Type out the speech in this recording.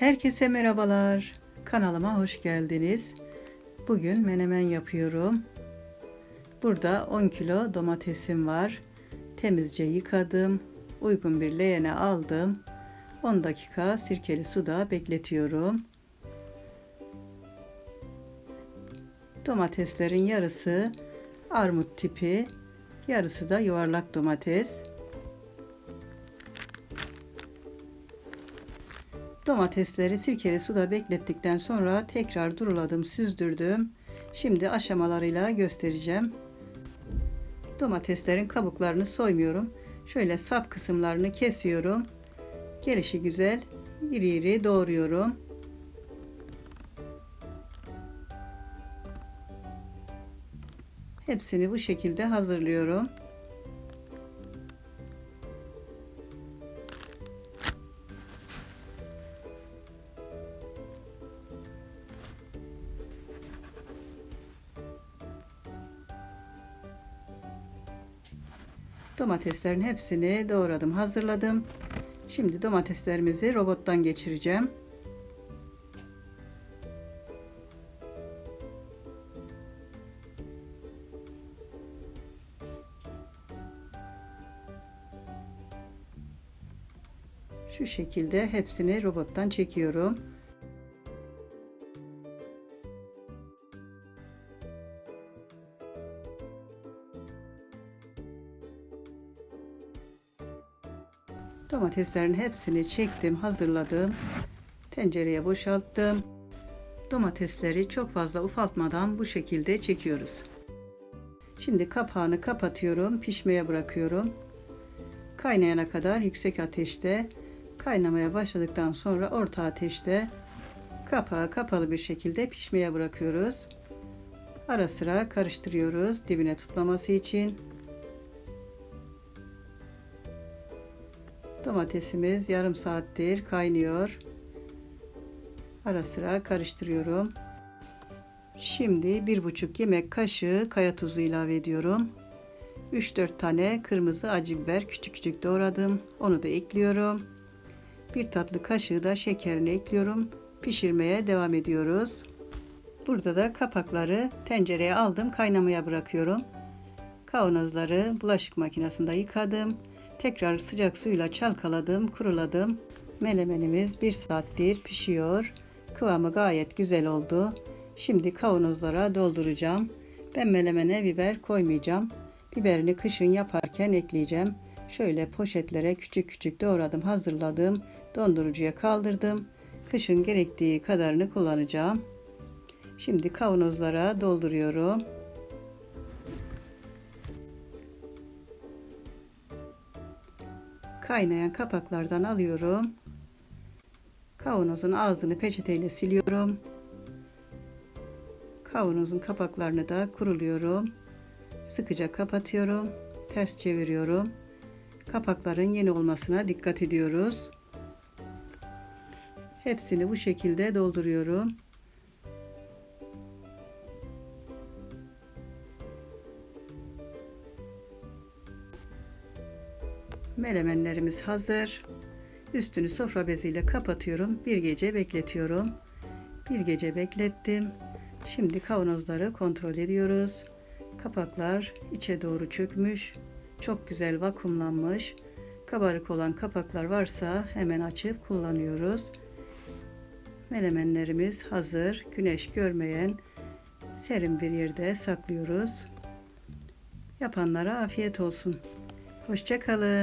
Herkese merhabalar. Kanalıma hoş geldiniz. Bugün menemen yapıyorum. Burada 10 kilo domatesim var. Temizce yıkadım. Uygun bir leğene aldım. 10 dakika sirkeli suda bekletiyorum. Domateslerin yarısı armut tipi, yarısı da yuvarlak domates. Domatesleri sirkeli suda beklettikten sonra tekrar duruladım, süzdürdüm. Şimdi aşamalarıyla göstereceğim. Domateslerin kabuklarını soymuyorum. Şöyle sap kısımlarını kesiyorum. Gelişi güzel iri iri doğruyorum. Hepsini bu şekilde hazırlıyorum. Domateslerin hepsini doğradım, hazırladım. Şimdi domateslerimizi robottan geçireceğim. Şu şekilde hepsini robottan çekiyorum. Domateslerin hepsini çektim, hazırladım. Tencereye boşalttım. Domatesleri çok fazla ufaltmadan bu şekilde çekiyoruz. Şimdi kapağını kapatıyorum, pişmeye bırakıyorum. Kaynayana kadar yüksek ateşte, kaynamaya başladıktan sonra orta ateşte kapağı kapalı bir şekilde pişmeye bırakıyoruz. Ara sıra karıştırıyoruz dibine tutmaması için. Domatesimiz yarım saattir kaynıyor. Ara sıra karıştırıyorum. Şimdi bir buçuk yemek kaşığı kaya tuzu ilave ediyorum. 3-4 tane kırmızı acı biber küçük küçük doğradım. Onu da ekliyorum. Bir tatlı kaşığı da şekerini ekliyorum. Pişirmeye devam ediyoruz. Burada da kapakları tencereye aldım kaynamaya bırakıyorum. Kavanozları bulaşık makinesinde yıkadım. Tekrar sıcak suyla çalkaladım, kuruladım. Melemenimiz bir saattir pişiyor. Kıvamı gayet güzel oldu. Şimdi kavanozlara dolduracağım. Ben melemene biber koymayacağım. Biberini kışın yaparken ekleyeceğim. Şöyle poşetlere küçük küçük doğradım, hazırladım. Dondurucuya kaldırdım. Kışın gerektiği kadarını kullanacağım. Şimdi kavanozlara dolduruyorum. Kaynayan kapaklardan alıyorum. Kavanozun ağzını peçeteyle siliyorum. Kavanozun kapaklarını da kuruluyorum. Sıkıca kapatıyorum. Ters çeviriyorum. Kapakların yeni olmasına dikkat ediyoruz. Hepsini bu şekilde dolduruyorum. Melemenlerimiz hazır. Üstünü sofra beziyle kapatıyorum. Bir gece bekletiyorum. Bir gece beklettim. Şimdi kavanozları kontrol ediyoruz. Kapaklar içe doğru çökmüş. Çok güzel vakumlanmış. Kabarık olan kapaklar varsa hemen açıp kullanıyoruz. Melemenlerimiz hazır. Güneş görmeyen serin bir yerde saklıyoruz. Yapanlara afiyet olsun. Hoşçakalın.